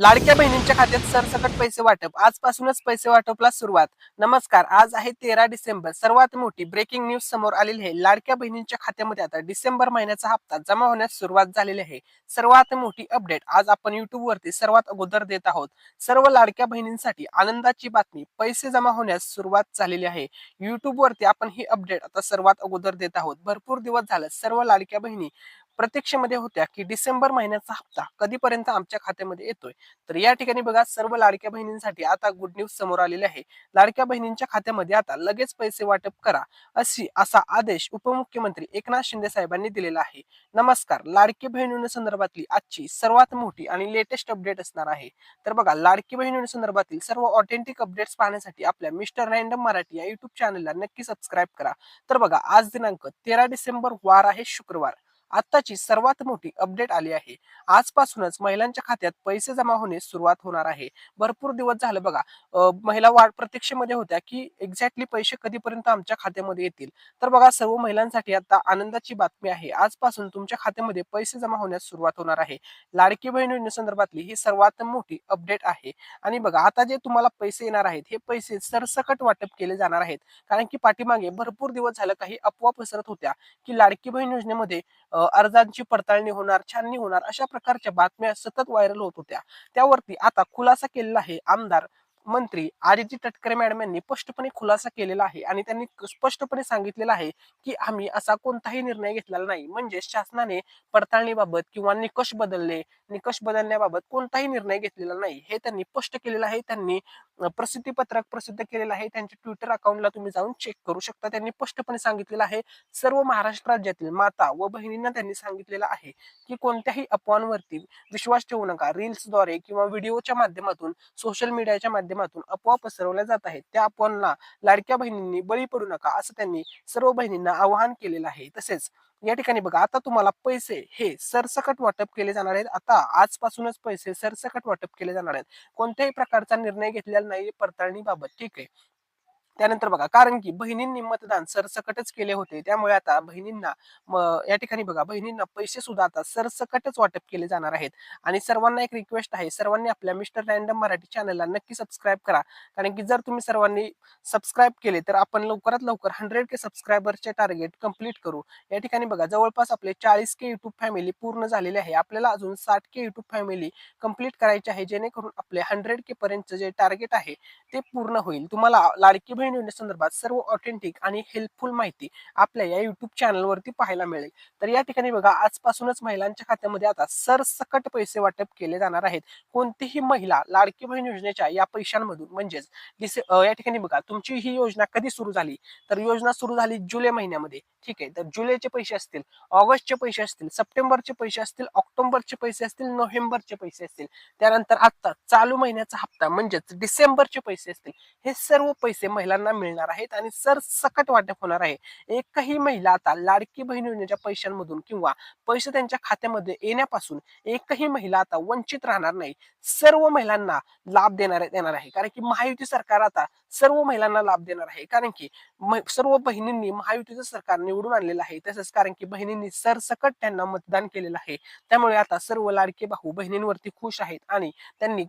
लाडक्या बहिणींच्या खात्यात सरसकट पैसे वाटप. आजपासूनच पैसे वाटपला सुरुवात. नमस्कार आज आहे तेरा डिसेंबर. सर्वात मोठी ब्रेकिंग न्यूज समोर आलेली आहे. लाडक्या बहिणींच्या खात्यामध्ये आता डिसेंबर महिन्याचा हप्ता जमा होण्यास सुरुवात झालेली आहे. सर्वात मोठी अपडेट आज आपण युट्यूब वरती सर्वात अगोदर देत आहोत. सर्व लाडक्या बहिणींसाठी आनंदाची बातमी पैसे जमा होण्यास सुरुवात झालेली आहे. युट्यूब वरती आपण ही अपडेट आता सर्वात अगोदर देत आहोत. भरपूर दिवस झाले सर्व लाडक्या बहिणी प्रतीक्षेमध्ये होत्या की डिसेंबर महिन्याचा हप्ता कधीपर्यंत आमच्या खात्यामध्ये येतोय? तर या ठिकाणी बघा सर्व लाडक्या बहिणींसाठी आता गुड न्यूज समोर आलेले आहे. लाडक्या बहिणींच्या खात्यामध्ये आता लगेच पैसे वाटप करा अशी असा आदेश उपमुख्यमंत्री एकनाथ शिंदे साहेबांनी दिलेला आहे. नमस्कार लाडकी बहिणी संदर्भातली आजची सर्वात मोठी आणि लेटेस्ट अपडेट असणार आहे. तर बघा लाडकी बहिणी संदर्भातील सर्व ऑथेंटिक अपडेट्स पाहण्यासाठी आपल्या मिस्टर रँडम मराठी या युट्यूब चॅनलला नक्की सबस्क्राईब करा. तर बघा आज दिनांक तेरा डिसेंबर वार आहे शुक्रवार. आताची सर्वात मोठी अपडेट आली आहे. आजपासूनच महिलांच्या खात्यात पैसे जमा होणे सुरुवात होणार आहे. भरपूर दिवस झालं बघा महिला वाढ प्रतीक्षेमध्ये होत्या की एक्झॅक्टली पैसे कधीपर्यंत आमच्या खात्यामध्ये येतील? तर बघा सर्व महिलांसाठी आता आनंदाची बातमी आहे. आजपासून तुमच्या खात्यामध्ये पैसे जमा होण्यास सुरुवात होणार आहे. लाडकी बहीण योजनेसंदर्भातली ही सर्वात मोठी अपडेट आहे. आणि बघा आता जे तुम्हाला पैसे येणार आहेत हे पैसे सरसकट वाटप केले जाणार आहेत. कारण की पाठीमागे भरपूर दिवस झालं काही अफवा पसरत होत्या की लाडकी बहीण योजनेमध्ये अर्जांची पडताळणी होणार छाननी होणार अशा प्रकारच्या बातम्या सतत व्हायरल होत होत्या. त्यावरती आता खुलासा केलेला आहे आमदार मंत्री आदिती तटकरे मॅडम यांनी स्पष्टपणे खुलासा केलेला आहे आणि त्यांनी स्पष्टपणे सांगितलेलं आहे की आम्ही असा कोणताही निर्णय घेतलेला नाही. म्हणजे शासनाने पडताळणीबाबत किंवा निकष बदलले निकष बदलण्याबाबत कोणताही निर्णय घेतलेला नाही. हे त्यांनी स्पष्ट केलेलं आहे. त्यांनी प्रसिद्धी पत्रक प्रसिद्ध केलेलं आहे. त्यांच्या ट्विटर अकाउंटला तुम्ही जाऊन चेक करू शकता. त्यांनी स्पष्टपणे सांगितलेलं आहे. सर्व महाराष्ट्र राज्यातील माता व बहिणींना त्यांनी सांगितलेलं आहे की कोणत्याही अफवांवरती विश्वास ठेवू नका. रील्सद्वारे किंवा व्हिडिओच्या माध्यमातून सोशल मीडियाच्या माध्यमातून अफवा पसरवल्या जात आहेत. त्या अफवांना लाडक्या बहिणींनी बळी पडू नका असं त्यांनी सर्व बहिणींना आवाहन केलेलं आहे. तसेच या ठिकाणी बघा आता तुम्हाला पैसे हे सरसकट वाटप केले जाणार आहेत. आता आजपासूनच पैसे सरसकट वाटप केले जाणार आहेत. कोणत्याही प्रकारचा निर्णय घेतलेला नाही पडताळणीबाबत. ठीक आहे. त्यानंतर बघा कारण की बहिणींनी मतदान सरसकटच केले होते. त्यामुळे आता बहिणींना म- या ठिकाणी बघा बहिणींना पैसे सुद्धा आता सरसकटच वाटप केले जाणार आहेत. आणि सर्वांना एक रिक्वेस्ट आहे सर्वांनी आपल्या मिस्टर रँडम मराठी चॅनलला नक्की सबस्क्राईब करा. कारण की जर तुम्ही सर्वांनी सबस्क्राईब केले तर आपण लवकरात लवकर हंड्रेड के सबस्क्रायबरचे टार्गेट कंप्लीट करू. या ठिकाणी बघा जवळपास आपले चाळीस के युट्यूब फॅमिली पूर्ण झालेले आहे. आपल्याला अजून साठ के युट्यूब फॅमिली कंप्लीट करायची आहे जेणेकरून आपले हंड्रेड के पर्यंत जे टार्गेट आहे ते पूर्ण होईल. तुम्हाला लाडकी बहीण योजनेसंदर्भात सर्व ऑथेंटिक आणि हेल्पफुल माहिती आपल्या या युट्यूब चॅनलवरती पाहायला मिळेल. तर या ठिकाणी बघा आजपासूनच महिलांच्या खात्यामध्ये आता सरसकट पैसे वाटप केले जाणार आहेत. कोणतीही महिला लाडकी बहीण योजनेच्या या पैशांमधून म्हणजेच या ठिकाणी बघा तुमची ही योजना कधी सुरू झाली? तर योजना सुरू झाली जुलै महिन्यामध्ये. ठीक आहे तर जुलैचे पैसे असतील ऑगस्टचे पैसे असतील सप्टेंबरचे पैसे असतील ऑक्टोबरचे पैसे असतील नोव्हेंबरचे पैसे असतील त्यानंतर आता चालू महिन्याचा हप्ता म्हणजेच डिसेंबरचे पैसे असतील हे सर्व पैसे महिला महिलांना मिळणार आहेत आणि सरसकट वाटप होणार आहे. एकही महिला आता लाडकी बहीण योजनेच्या पैशांमधून किंवा पैसे त्यांच्या खात्यामध्ये येण्यापासून एकही महिला आता वंचित राहणार नाही. सर्व महिलांना लाभ देणार देणार आहे. कारण की महायुती सरकार आता सर्व महिलांना लाभ देणार आहे. कारण की म- सर्व बहिणींनी महायुतीचं सरकार निवडून आणलेलं आहे. तसंच कारण की बहिणींनी सरसकट त्यांना मतदान केलेलं आहे. त्यामुळे आता सर्व लाडके भाऊ बहिणींवरती खुश आहेत आणि त्यांनी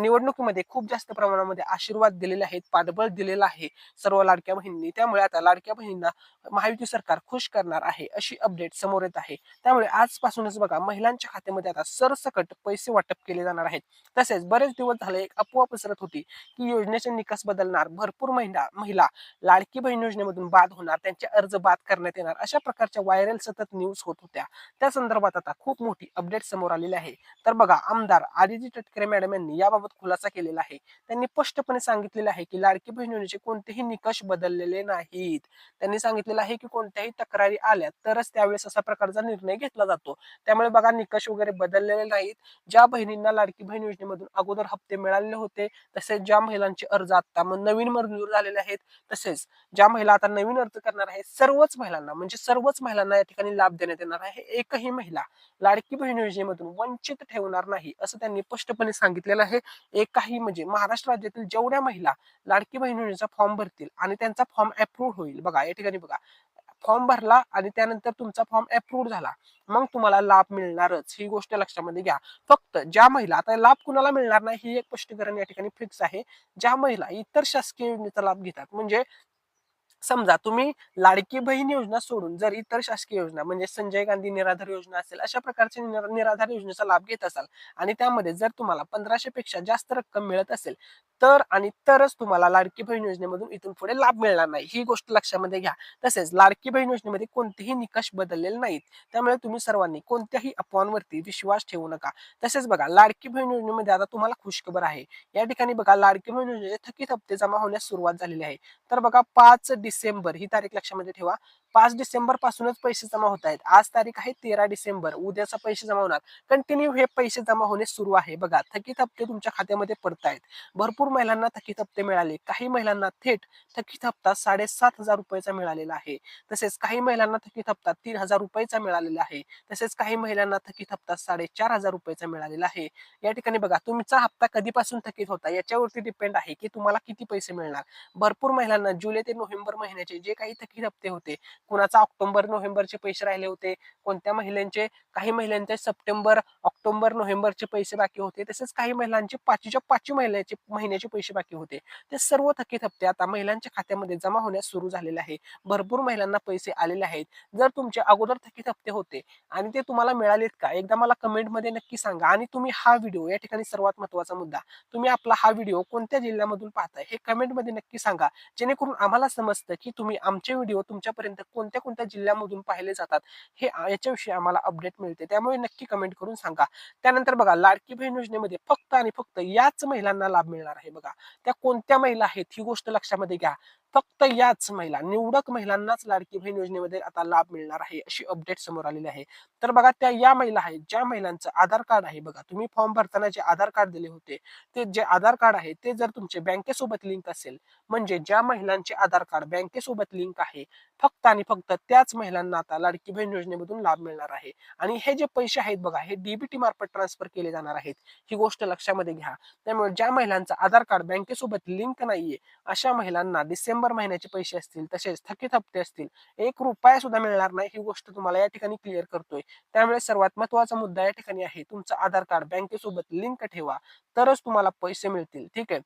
निवडणुकीमध्ये खूप जास्त प्रमाणामध्ये आशीर्वाद दिलेले आहेत पाठबळ दिलेलं आहे सर्व लाडक्या बहिणींनी. त्यामुळे आता लाडक्या बहिणींना महायुती सरकार खुश करणार आहे अशी अपडेट समोर येत आहे. त्यामुळे आजपासूनच बघा महिलांच्या खात्यामध्ये आता सरसकट पैसे वाटप केले जाणार आहेत. तसेच बरेच दिवस झाले एक अफवा पसरत होती की योजनेचे निकष होणार भरपूर महिला महिला लाडकी बहीण योजनेमधून बाद होणार त्यांचे अर्ज बाद करण्यात येणार अशा प्रकारच्या व्हायरल सतत न्यूज होत होत्या. त्या संदर्भात आता खूप मोठी अपडेट समोर आलेली आहे. तर बघा आमदार आदिती तटकरे मॅडम यांनी याबाबत खुलासा केलेला आहे. त्यांनी स्पष्टपणे सांगितलेलं आहे की लाडकी बहीण योजनेचे कोणतेही निकष बदललेले नाहीत. त्यांनी सांगितलेलं आहे की कोणत्याही तक्रारी आल्या तरच त्यावेळेस असा प्रकारचा निर्णय घेतला जातो. त्यामुळे बघा निकष वगैरे बदललेले नाहीत. ज्या बहिणींना लाडकी बहीण योजनेमधून अगोदर हप्ते मिळालेले होते तसेच ज्या महिलांचे अर्ज आता मग नवीन मंजूर झालेले आहेत. तसेच ज्या महिला आता नवीन अर्ज करणार आहेत सर्वच महिलांना म्हणजे सर्वच महिलांना या ठिकाणी लाभ देण्यात येणार आहे. एकही महिला लाडकी बहीण योजनेमधून वंचित ठेवणार नाही असं त्यांनी स्पष्टपणे सांगितलेलं आहे. एकही म्हणजे महाराष्ट्र राज्यातील जेवढ्या महिला लाडकी बहीण योजनेचा फॉर्म भरतील आणि त्यांचा फॉर्म अप्रूव्ह होईल बघा या ठिकाणी बघा. फॉर्म भरला आणि त्यानंतर तुमचा फॉर्म अप्रूव्ह झाला. मग तुम्हाला लाभ मिळणारच. ही गोष्ट लक्षामध्ये घ्या. फक्त ज्या महिला आता लाभ कुणाला मिळणार नाही ही एक स्पष्टीकरण या ठिकाणी फिक्स आहे. ज्या महिला इतर शासकीय योजनेचा लाभ घेतात म्हणजे समजा तुम्ही लाडकी बहीण योजना सोडून जर इतर शासकीय योजना म्हणजे संजय गांधी निराधार योजना असेल अशा प्रकारच्या निराधार योजनेचा लाभ घेत असाल आणि त्यामध्ये जर तुम्हाला पंधराशे पेक्षा जास्त रक्कम मिळत असेल तर आणि तरच तुम्हाला लाडकी बहीण योजनेमधून इथून पुढे लाभ मिळणार नाही. ही गोष्ट लक्षामध्ये घ्या. तसेच लाडकी बहीण योजनेमध्ये कोणतेही निकष बदललेले नाहीत. त्यामुळे तुम्ही सर्वांनी कोणत्याही अफवांवरती विश्वास ठेवू नका. तसेच बघा लाडकी बहीण योजनेमध्ये आता तुम्हाला खुशखबर आहे. या ठिकाणी बघा लाडकी बहीण योजनेचे थकीत हप्ते जमा होण्यास सुरुवात झालेली आहे. तर बघा पाच डिसेंबर ही तारीख लक्षामध्ये ठेवा. पाच डिसेंबर पासूनच पैसे जमा होत आहेत. आज तारीख आहे तेरा डिसेंबर. उद्याचा पैसे जमा होणार. कंटिन्यू हे पैसे जमा होणे सुरू आहे. बघा थकीत हप्ते तुमच्या खात्यामध्ये पडत आहेत भरपूर महिलांना थकीत हप्ते मिळाले. काही महिलांना थेट थकीत हप्ता साडेसात हजार रुपयाचा मिळालेला आहे. तसेच काही महिलांना थकीत हप्ता तीन हजार रुपयाचा मिळालेला आहे. तसेच काही महिलांना थकीत हप्ता साडेचार हजार रुपयाचा मिळालेला आहे. या ठिकाणी बघा तुमचा हप्ता कधीपासून थकीत होता याच्यावरती डिपेंड आहे की तुम्हाला किती पैसे मिळणार. भरपूर महिलांना जुलै ते नोव्हेंबर महिन्याचे जे काही थकीत हप्ते होते कुणाचा ऑक्टोबर नोव्हेंबरचे पैसे राहिले होते कोणत्या महिलांचे काही महिलांचे सप्टेंबर ऑक्टोबर नोव्हेंबरचे पैसे बाकी होते तसेच काही महिलांचे पाचवीच्या पाचवी महिन्याचे महिन्याचे पैसे बाकी होते. ते सर्व थकीत हप्ते आता महिलांच्या खात्यामध्ये जमा होण्यास सुरू झालेले आहे. भरपूर महिलांना पैसे आलेले आहेत. जर तुमचे अगोदर थकीत हप्ते होते आणि ते तुम्हाला मिळालेत का एकदा मला कमेंटमध्ये नक्की सांगा. आणि तुम्ही हा व्हिडिओ या ठिकाणी सर्वात महत्त्वाचा मुद्दा तुम्ही आपला हा व्हिडिओ कोणत्या जिल्ह्यामधून पाहताय हे कमेंटमध्ये नक्की सांगा. जेणेकरून आम्हाला समजतं की तुम्ही आमचे व्हिडिओ तुमच्यापर्यंत कोणत्या कोणत्या जिल्ह्यामधून पाहिले जातात हे याच्याविषयी आम्हाला अपडेट मिळते. त्यामुळे नक्की कमेंट करून सांगा. त्यानंतर बघा लाडकी बहीण योजनेमध्ये फक्त आणि फक्त याच महिलांना लाभ मिळणार आहे बघा. त्या कोणत्या महिला आहेत ही गोष्ट लक्षामध्ये घ्या. फक्त याच महिला निवडक महिलांनाच लाडकी बहीण योजनेमध्ये आता लाभ मिळणार आहे अशी अपडेट समोर आलेली आहे. तर बघा त्या या महिला आहेत ज्या महिलांचं आधार कार्ड आहे बघा तुम्ही फॉर्म भरताना जे आधार कार्ड दिले होते ते जे आधार कार्ड आहे ते जर तुमचे बँकेसोबत लिंक असेल म्हणजे ज्या महिलांचे आधार कार्ड बँकेसोबत लिंक आहे फक्त आणि फक्त त्याच महिलांना आता लाडकी बहीण योजनेमधून लाभ मिळणार आहे. आणि हे जे पैसे आहेत बघा हे डीबीटी मार्फत ट्रान्सफर केले जाणार आहेत ही गोष्ट लक्षामध्ये घ्या. त्यामुळे ज्या महिलांचं आधार कार्ड बँकेसोबत लिंक नाहीये अशा महिलांना डिसेंबर महिन्याचे पैसे असतील तसेच थकीत हप्ते असतील एक रुपया सुद्धा मिळणार नाही ही गोष्ट तुम्हाला या ठिकाणी क्लिअर करतोय. त्यामुळे सर्वात महत्त्वाचा मुद्दा या ठिकाणी आहे तुमचं आधार कार्ड बँकेसोबत लिंक ठेवा तरच तुम्हाला पैसे मिळतील ठीक आहे?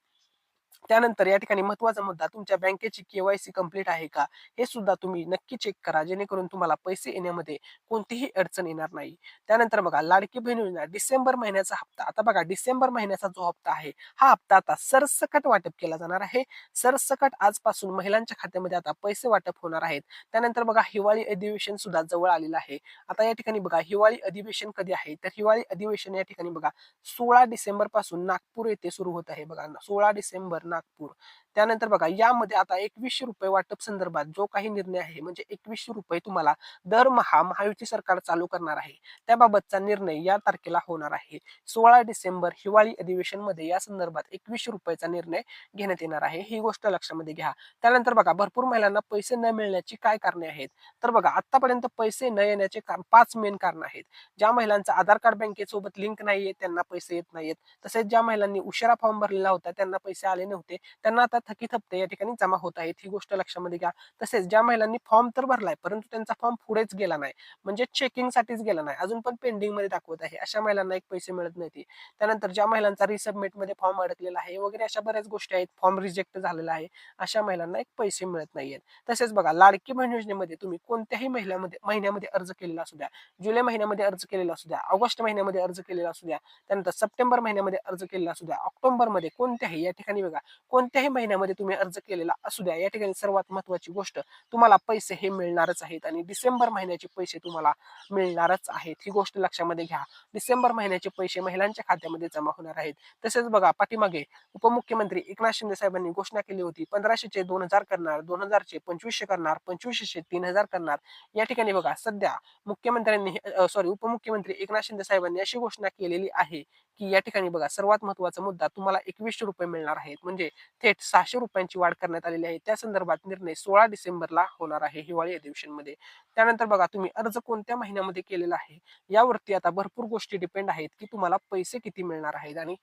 त्यानंतर या ठिकाणी महत्त्वाचा मुद्दा तुमच्या बँकेची केवायसी कंप्लीट आहे का? हे सुद्धा तुम्ही नक्की चेक करा जेणेकरून तुम्हाला पैसे येण्यामध्ये कोणतीही अडचण येणार नाही. त्यानंतर बघा लाडकी बहीण योजना डिसेंबर महिन्याचा हप्ता. आता बघा डिसेंबर महिन्याचा जो हप्ता आहे हा हप्ता आता सरसकट वाटप केला जाणार आहे. सरसकट आजपासून महिलांच्या खात्यामध्ये आता पैसे वाटप होणार आहेत. त्यानंतर बघा हिवाळी अधिवेशन सुद्धा जवळ आलेलं आहे. आता या ठिकाणी बघा हिवाळी अधिवेशन कधी आहे? तर हिवाळी अधिवेशन या ठिकाणी बघा सोळा डिसेंबरपासून नागपूर येथे सुरू होत आहे बघा सोळा डिसेंबर. नागपूर. त्यानंतर बघा यामध्ये आता एकवीसशे रुपये वाटप संदर्भात जो काही निर्णय आहे म्हणजे एकवीसशे रुपये तुम्हाला दरमहा महायुती सरकार चालू करणार आहे त्याबाबतचा निर्णय या तारखेला होणार आहे. सोळा डिसेंबर हिवाळी अधिवेशनमध्ये या संदर्भात एकवीसशे रुपयाचा निर्णय घेण्यात येणार आहे. ही गोष्ट लक्षामध्ये घ्या. त्यानंतर बघा भरपूर महिलांना पैसे न मिळण्याची काय कारणे आहेत? तर बघा आतापर्यंत पैसे न येण्याचे पाच मेन कारण आहेत. ज्या महिलांचा आधार कार्ड बँकेसोबत लिंक नाहीये त्यांना पैसे येत नाहीत तसेच ज्या महिलांनी उशिरा फॉर्म भरलेला होता त्यांना पैसे आले नव्हते. त्यांना आता थकीत हप्ते या ठिकाणी जमा होत आहेत ही गोष्ट लक्षामध्ये घ्या. तसेच ज्या महिलांनी फॉर्म तर भरलाय परंतु त्यांचा फॉर्म पुढेच गेला नाही. म्हणजे चेकिंग साठीच गेला नाही. अजून पण पेंडिंगमध्ये दाखवत आहे. अशा महिलांना एक पैसे मिळत नाही त्यानंतर ज्या महिलांचा रिसबमिटमध्ये फॉर्म अडकलेला आहे वगैरे अशा बऱ्याच गोष्टी आहेत. फॉर्म रिजेक्ट झालेला आहे. अशा महिलांना एक पैसे मिळत नाहीयेत. तसेच बघा लाडकी बहीण योजनेमध्ये तुम्ही कोणत्याही महिन्यामध्ये महिन्यामध्ये अर्ज केलेला असू द्या. जुलै महिन्यामध्ये अर्ज केलेला असू द्या. ऑगस्ट महिन्यामध्ये अर्ज केलेला असू द्या. त्यानंतर सप्टेंबर महिन्यामध्ये अर्ज केलेला असू द्या. ऑक्टोबरमध्ये कोणत्याही या ठिकाणी बघा कोणत्याही महिन्यामध्ये तुम्ही अर्ज केलेला असू द्या या ठिकाणी सर्वात महत्वाची गोष्ट तुम्हाला पैसे हे मिळणारच आहेत आणि डिसेंबर महिन्याचे पैसे तुम्हाला मिळणारच आहेत. ही गोष्ट लक्षामध्ये घ्या. डिसेंबर महिन्याचे पैसे महिलांच्या खात्यामध्ये जमा होणार आहेत. तसेच बघा पाठीमागे उपमुख्यमंत्री एकनाथ शिंदे साहेबांनी घोषणा केली होती पंधराशेचे दोन हजार करणार दोन हजारचे पंचवीसशे करणार पंचवीसशे तीन हजार करणार. या ठिकाणी बघा सध्या मुख्यमंत्र्यांनी सॉरी उपमुख्यमंत्री एकनाथ शिंदे साहेबांनी अशी घोषणा केलेली आहे की या ठिकाणी बघा सर्वात महत्त्वाचा मुद्दा तुम्हाला एकवीसशे रुपये मिळणार आहेत. म्हणजे थेट सहाशे रुपयांची वाढ करण्यात आलेली आहे. त्या संदर्भात निर्णय सोळा डिसेंबरला होणार आहे हिवाळी अधिवेशनमध्ये. त्यानंतर बघा तुम्ही अर्ज कोणत्या महिन्यामध्ये केलेला आहे? यावरती आता भरपूर गोष्टी डिपेंड आहेत की तुम्हाला पैसे किती मिळणार आहेत? आणि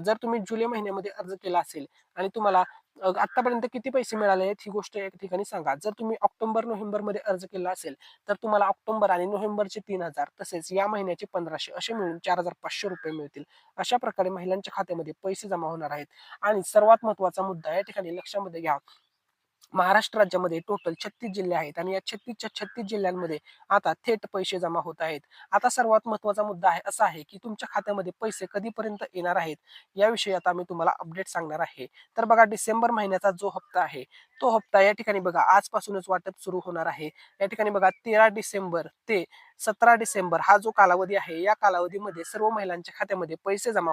जर तुम्ही जुलै महिन्यामध्ये अर्ज केला असेल आणि तुम्हाला आतापर्यंत किती पैसे मिळाले आहेत ही गोष्ट एक ठिकाणी सांगा. जर तुम्ही ऑक्टोबर नोव्हेंबरमध्ये अर्ज केला असेल तर तुम्हाला ऑक्टोबर आणि नोव्हेंबरचे तीन हजार तसेच या महिन्याचे पंधराशे असे मिळून चार हजार पाचशे रुपये मिळतील. अशा प्रकारे महिलांच्या खात्यामध्ये पैसे जमा होणार आहेत. आणि सर्वात महत्त्वाचा मुद्दा या ठिकाणी लक्षामध्ये घ्या. महाराष्ट्र राज्यामध्ये टोटल छत्तीस जिल्हे आहेत आणि या छत्तीसच्या छत्तीस जिल्ह्यांमध्ये आता थेट पैसे जमा होत आहेत. आता सर्वात महत्त्वाचा मुद्दा आहे असा आहे की तुमच्या खात्यामध्ये पैसे कधीपर्यंत येणार आहेत याविषयी आता मी तुम्हाला अपडेट सांगणार आहे. तर बघा डिसेंबर महिन्याचा जो हप्ता आहे तो हप्ता या ठिकाणी बघा आजपासूनच वाटप सुरू होणार आहे. या ठिकाणी बघा तेरा डिसेंबर ते सतरा डिसेंबर हा जो कालावधी आहे या कालावधीमध्ये सर्व महिलांच्या खात्यामध्ये पैसे जमा